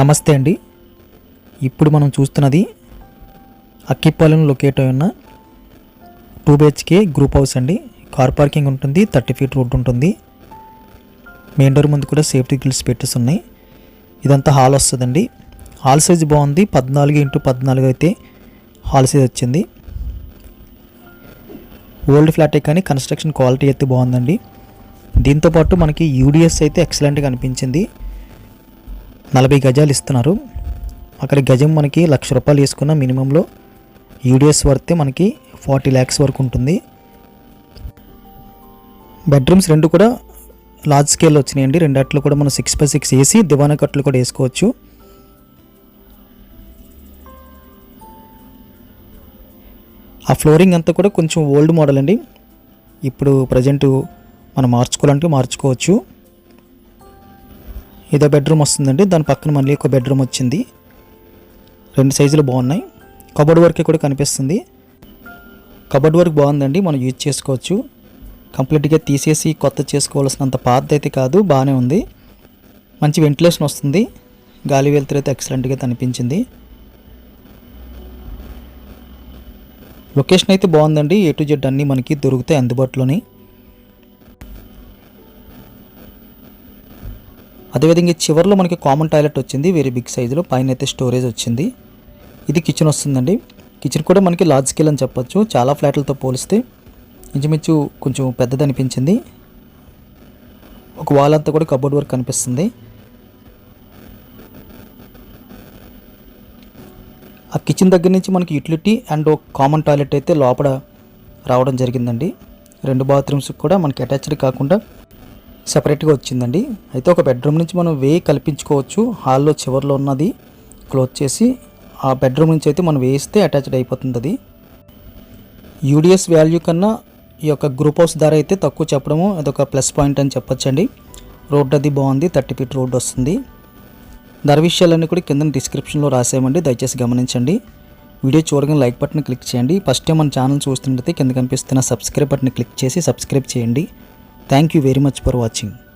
నమస్తే అండి. ఇప్పుడు మనం చూస్తున్నది అక్కిపాలెం లొకేట్ అయి ఉన్న టూ బిహెచ్కే గ్రూప్ హౌస్ అండి. కార్ పార్కింగ్ ఉంటుంది థర్టీ ఫీట్ రోడ్ ఉంటుంది. మెయిన్ డోర్ ముందు కూడా సేఫ్టీ గ్రిల్స్ పెట్టేసి ఉన్నాయి ఇదంతా హాల్ వస్తుందండి. హాల్ సైజ్ బాగుంది పద్నాలుగు ఇంటూ పద్నాలుగు అయితే హాల్ సైజ్ వచ్చింది. ఓల్డ్ ఫ్లాటే కానీ కన్స్ట్రక్షన్ క్వాలిటీ అయితే బాగుందండి. దీంతోపాటు మనకి యూడిఎస్ అయితే ఎక్సలెంట్గా అనిపించింది. నలభై గజాలు ఇస్తున్నారు. అక్కడ గజం మనకి లక్ష రూపాయలు వేసుకున్న మినిమంలో యూడిఎస్ వర్తే మనకి ఫార్టీ ల్యాక్స్ వరకు ఉంటుంది. బెడ్రూమ్స్ రెండు కూడా లార్జ్ స్కేల్ వచ్చినాయండి. రెండట్లో కూడా మనం సిక్స్ బై సిక్స్ వేసి దివానా కట్లు కూడా వేసుకోవచ్చు. ఆ ఫ్లోరింగ్ అంతా కూడా కొంచెం ఓల్డ్ మోడల్ అండి. ఇప్పుడు ప్రజెంట్ మనం మార్చుకోవాలంటే మార్చుకోవచ్చు. ఇదో బెడ్రూమ్ వస్తుందండి. దాని పక్కన మళ్ళీ ఒక బెడ్రూమ్ వచ్చింది. రెండు సైజులు బాగున్నాయి. కబోర్డ్ వర్క్ కూడా కనిపిస్తుంది. కబోర్డ్ వర్క్ బాగుందండి. మనం యూజ్ చేసుకోవచ్చు. కంప్లీట్గా తీసేసి కొత్త చేసుకోవాల్సినంత పాత అయితే కాదు. బాగానే ఉంది. మంచి వెంటిలేషన్ వస్తుంది. గాలి వెళ్తురు అయితే ఎక్సలెంట్గా అనిపించింది లొకేషన్ అయితే బాగుందండి. ఏ టు జెడ్ అన్నీ మనకి దొరుకుతాయి అందుబాటులోని. అదేవిధంగా ఈ చివరిలో మనకి కామన్ టాయిలెట్ వచ్చింది వెరీ బిగ్ సైజులో పైన అయితే స్టోరేజ్ వచ్చింది. ఇది కిచెన్ వస్తుందండి. కిచెన్ కూడా మనకి లార్జ్ స్కేల్ అని చెప్పొచ్చు. చాలా ఫ్లాట్లతో పోలిస్తే ఇంచుమించు కొంచెం పెద్దది అనిపించింది. ఒక వాల్ అంతా కూడా కబోర్డ్ వర్క్ కనిపిస్తుంది. ఆ కిచెన్ దగ్గర నుంచి మనకి యూటిలిటీ అండ్ ఒక కామన్ టాయిలెట్ అయితే లోపల రావడం జరిగిందండి. రెండు బాత్రూమ్స్ కూడా మనకి అటాచ్డ్ కాకుండా సపరేట్గా వచ్చిందండి. అయితే ఒక బెడ్రూమ్ నుంచి మనం వే కల్పించుకోవచ్చు. హాల్లో చివరిలో ఉన్నది. క్లోజ్ చేసి ఆ బెడ్రూమ్ నుంచి అయితే మనం వేస్తే అటాచ్డ్ అయిపోతుంది అది యూడిఎస్ వాల్యూ కన్నా ఈ యొక్క గ్రూప్ హౌస్ ధర అయితే తక్కువ చెప్పడము అదొక ప్లస్ పాయింట్ అని చెప్పొచ్చండి. రోడ్ అది బాగుంది. థర్టీ ఫీట్ రోడ్ వస్తుంది. ధర విషయాలన్నీ కూడా కింద డిస్క్రిప్షన్లో రాసామండి దయచేసి గమనించండి. వీడియో చూడగానే లైక్ బటన్ క్లిక్ చేయండి. ఫస్ట్ టైం మన ఛానల్ చూస్తుంటే కింద కనిపిస్తున్న సబ్స్క్రైబ్ బటన్ క్లిక్ చేసి సబ్స్క్రైబ్ చేయండి. Thank you very much for watching